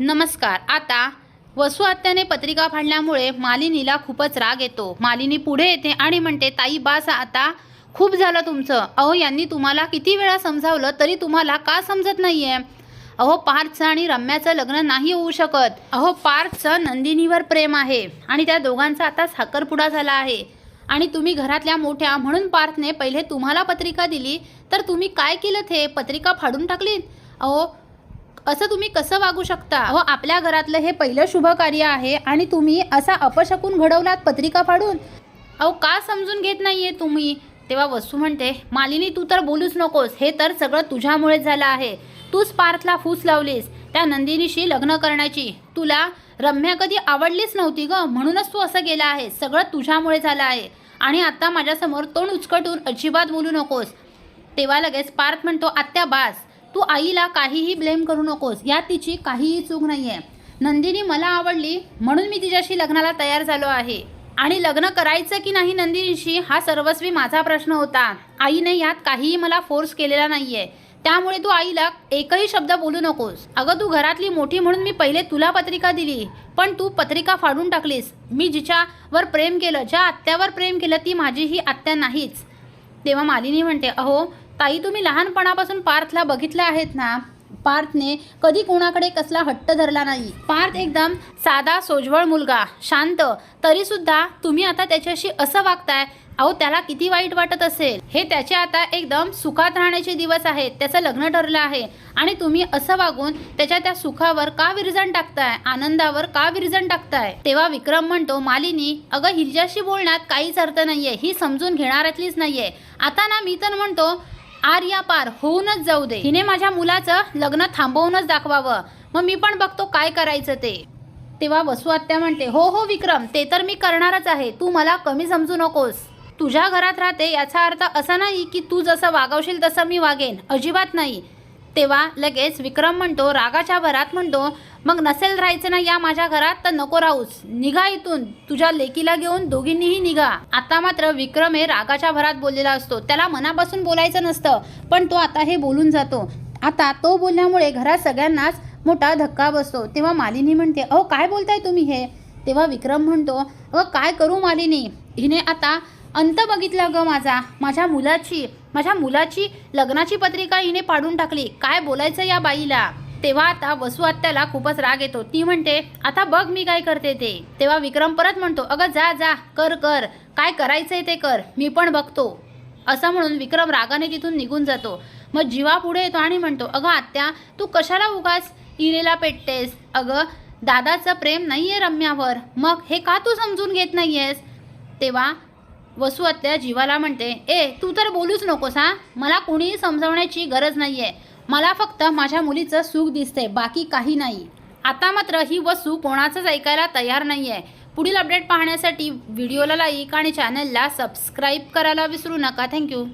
नमस्कार. आता वसु आत्याने पत्रिका फाडल्यामुळे मालिनीला खूपच राग येतो. मालिनी पुढे येते आणि म्हणते ताई बास आता खूप झालं तुमचं. अहो यांनी तुम्हाला किती वेळा समजावलं तरी तुम्हाला का समजत नाहीये? अहो पार्थचं आणि रम्याचं लग्न नाही होऊ शकत. अहो पार्थचं नंदिनीवर प्रेम आहे आणि त्या दोघांचा आता साखरपुडा झाला आहे. आणि तुम्ही घरातल्या मोठ्या म्हणून पार्थने पहिले तुम्हाला पत्रिका दिली तर तुम्ही काय केलं ते पत्रिका फाडून टाकलीत? अहो असं तुम्ही कसं वागू शकता? अहो आपल्या घरातलं हे पहिलं शुभ कार्य आहे आणि तुम्ही असा अपशकून घडवलात पत्रिका फाडून? अहो का समजून घेत नाहीये तुम्ही? तेव्हा वस्तू म्हणते मालिनी तू तर बोलूच नकोस. हे तर सगळं तुझ्यामुळेच झालं आहे. तूच पार्थला फूस लावलीस त्या नंदिनीशी लग्न करण्याची. तुला रम्या कधी आवडलीच नव्हती ग. म्हणूनच तू असं गेला आहे. सगळं तुझ्यामुळे झालं आहे. आणि आता माझ्यासमोर तोंड उचकटून अजिबात बोलू नकोस. तेव्हा लगेच पार्थ म्हणतो आत्या बास. तू आईला काहीही ब्लेम करू नकोस यात तिची काहीही चूक नाही आहे नंदिनी मला आवडली म्हणून मी तिच्याशी लग्नाला तयार झालो आहे. आणि लग्न करायचं की नाही नंदिनीशी हा सर्वस्वी माझा प्रश्न होता. आईने यात काहीही मला फोर्स केलेला नाही आहे त्यामुळे तू आईला एकही शब्द बोलू नकोस. अगं तू घरातली मोठी म्हणून मी पहिले तुला पत्रिका दिली पण तू पत्रिका फाडून टाकलीस. मी जिच्यावर प्रेम केलं ज्या आत्यावर प्रेम केलं ती माझी ही आत्या नाहीच. तेव्हा मालिनी म्हणते अहो ताई तुम्ही लहानपणापासून पार्थला बघितलं आहेत ना? पार्थने कधी कोणाकडे कसला हट्ट धरला नाही. पार्थ एकदम साधा सोजवळ मुलगा. शांत. तरीसुद्धा तुम्ही आता त्याच्याशी असं वागताय अहो त्याला किती वाईट वाटत असेल. हे त्याचे आता एकदम सुखात राहण्याचे दिवस आहेत. त्याचं लग्न ठरलं आहे. आणि तुम्ही असं वागून त्याच्या त्या सुखावर का विरजण टाकताय? आनंदावर का विरजण टाकताय? तेव्हा विक्रम म्हणतो मालिनी अगं हिच्याशी बोलण्यात काहीच अर्थ नाहीये. ही समजून घेणाऱ्यातलीच नाहीये. आता ना मी तर म्हणतो आर्या पार होऊनच जाऊ दे. हिने माझ्या मुलाचं लग्न थांबवूनच दाखवावं. मग मी पण बघतो काय करायचं ते. तेव्हा वसु आत्या म्हणते हो हो विक्रम ते तर मी करणारच आहे. तू मला कमी समजू नकोस. तुझ्या घरात राहते याचा अर्थ असा नाही की तू जसं वागवशील तसं मी वागेन. अजिबात नाही. तेव्हा लगेच विक्रम म्हणतो रागाच्या भरात म्हणतो मग नसेल राहायचं ना या माझ्या घरात तर नको राहूस. निघा इथून. तुझ्या लेकीला घेऊन दोघींनीही निघा. आता मात्र विक्रम हे रागाच्या भरात बोललेला असतो. त्याला मनापासून बोलायचं नसतं पण तो आता हे बोलून जातो. आता तो बोलल्यामुळे घरात सगळ्यांनाच मोठा धक्का बसतो. तेव्हा मालिनी म्हणते अहो काय बोलताय तुम्ही हे? तेव्हा विक्रम म्हणतो अगं काय करू मालिनी? हिने आता अंत बघितला ग माझा. माझ्या मुलाची माझ्या मुलाची लग्नाची पत्रिका हिने पाडून टाकली. काय बोलायचं या बाईला? तेव्हा आता वसू आत्याला खूपच राग येतो. ती म्हणते आता बघ मी काय करते ते. तेव्हा विक्रम परत म्हणतो अगं जा जा कर कर. काय करायचंय ते कर. मी पण बघतो. असं म्हणून विक्रम रागाने तिथून निघून जातो. मग जीवा पुढे येतो आणि म्हणतो अगं आत्या तू कशाला उगाच इरेला पेटतेस? अगं दादाचं प्रेम नाही आहे रम्यावर. मग हे का तू समजून घेत नाही आहेस तेव्हा वसू आत्या जीवाला म्हणते ए तू तर बोलूच नकोस हा. मला कोणीही समजावण्याची गरज नाही आहे मला फक्त माझ्या मुलीचं सुख दिसतंय बाकी काही नाही. आता मात्र ही वस्तू कोणाचंच ऐकायला तयार नाही आहे पुढील अपडेट पाहण्यासाठी व्हिडिओला लाईक आणि चॅनलला सबस्क्राईब करायला विसरू नका. थँक्यू